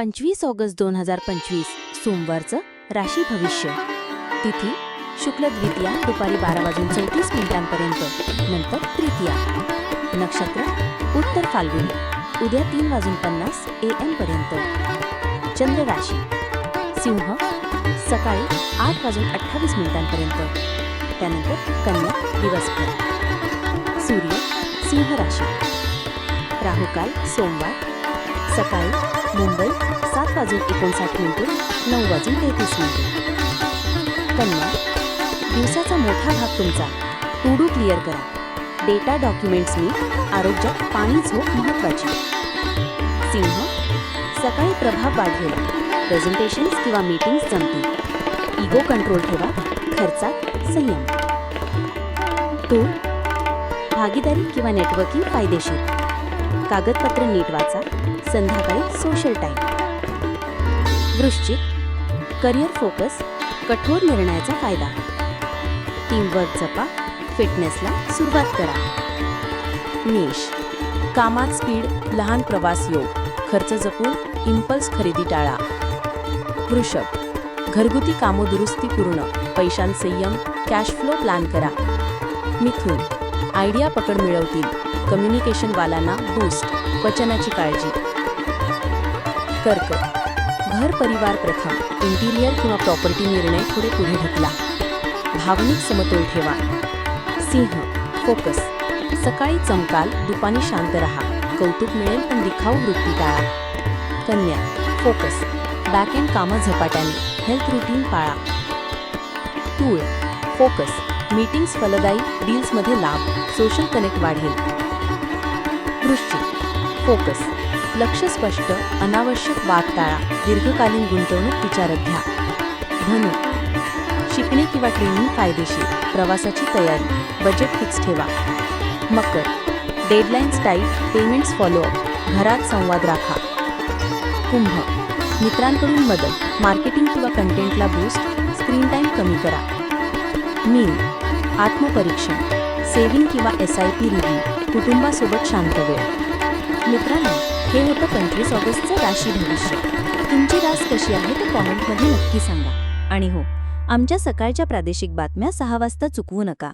पंचवीस ऑगस्ट दोन हजार पंचवीस सोमवारचं राशी भविष्य. तिथी शुक्ल द्वितीया दुपारी बारा वाजून चौतीस मिनिटांपर्यंत. नंतर तृतीया. नक्षत्र उत्तर फाल्गुनी. उद्या तीन वाजून पन्नास ए एम पर्यंत. चंद्र राशी. सिंह सकाळी आठ वाजून अठ्ठावीस मिनिटांपर्यंत. त्यानंतर कन्या दिवसभर. सूर्य सिंह राशी. राहुकाल सोमवार सकाळी मुंबई सात वाजून एकोणसाठ मिनिटे नऊ वाजून तेहतीस मिनिटे. कन्या दिवसाचा मोठा भाग तुमचा. टू डू क्लिअर करा डेटा डॉक्युमेंट्सनी आरोग्यात पाणी झोप महत्त्वाची सिंह सकाळी प्रभाव वाढेल. प्रेझेंटेशन्स किंवा मीटिंग्स जमतील. इगो कंट्रोल ठेवा. खर्चात संयम. तूळ भागीदारी किंवा नेटवर्किंग फायदेशीर. कागदपत्र नीट वाचा. संध्याकाळी सोशल टाईम वृश्चिक करिअर फोकस कठोर निर्णयाचा फायदा. टीमवर्क जपा फिटनेसला सुरुवात करा. मेष कामात स्पीड लहान प्रवास योग खर्च जपून इम्पल्स खरेदी टाळा. वृषभ घरगुती कामोदुरुस्ती पूर्ण पैशांसंयम कॅश फ्लो प्लॅन करा. मिथून आयडिया पकड मिळवतील कम्युनिकेशनवालांना बूस्ट वचनाची काळजी. कर्क घर परिवार प्रथम इंटिरियर किंवा प्रॉपर्टी निर्णय थोडे पुढे ढकला. भावनिक समतोल ठेवा. सिंह फोकस सकाळी चमकाल दुपारी शांत रहा. कौतुक मिळेल पण दिखाऊ वृत्ती टाळा. कन्या फोकस बॅक अँड कामं झपाट्याने हेल्थ रुटीन पाळा. तूळ फोकस मीटिंग्स फलदायी डील्समध्ये लाभ. सोशल कनेक्ट वाढेल. वृश्चिक फोकस लक्ष स्पष्ट अनावश्यक वाद टाळा दीर्घकालीन गुंतवणूक विचारात घ्या. धनु शिकणे किंवा ट्रेनिंग फायदेशीर प्रवासाची तयारी बजेट फिक्स ठेवा. मकर deadlines type payments follow up घरात संवाद राखा. कुंभ मित्रांकडून मदत मार्केटिंग किंवा कंटेंटला बूस्ट स्क्रीन टाईम कमी करा. मीन आत्मपरीक्षण सेव्हिंग किंवा एस आय पी रिव्ह्यू कुटुंबासोबत शांत वेळ. मित्रांनो हे होतं पंचवीस ऑगस्टचं राशी भविष्य. तुमची रास कशी आहे ते कॉमेंटमध्ये नक्की सांगा. आणि हो आमच्या सकाळच्या प्रादेशिक बातम्या सहा वाजता चुकवू नका.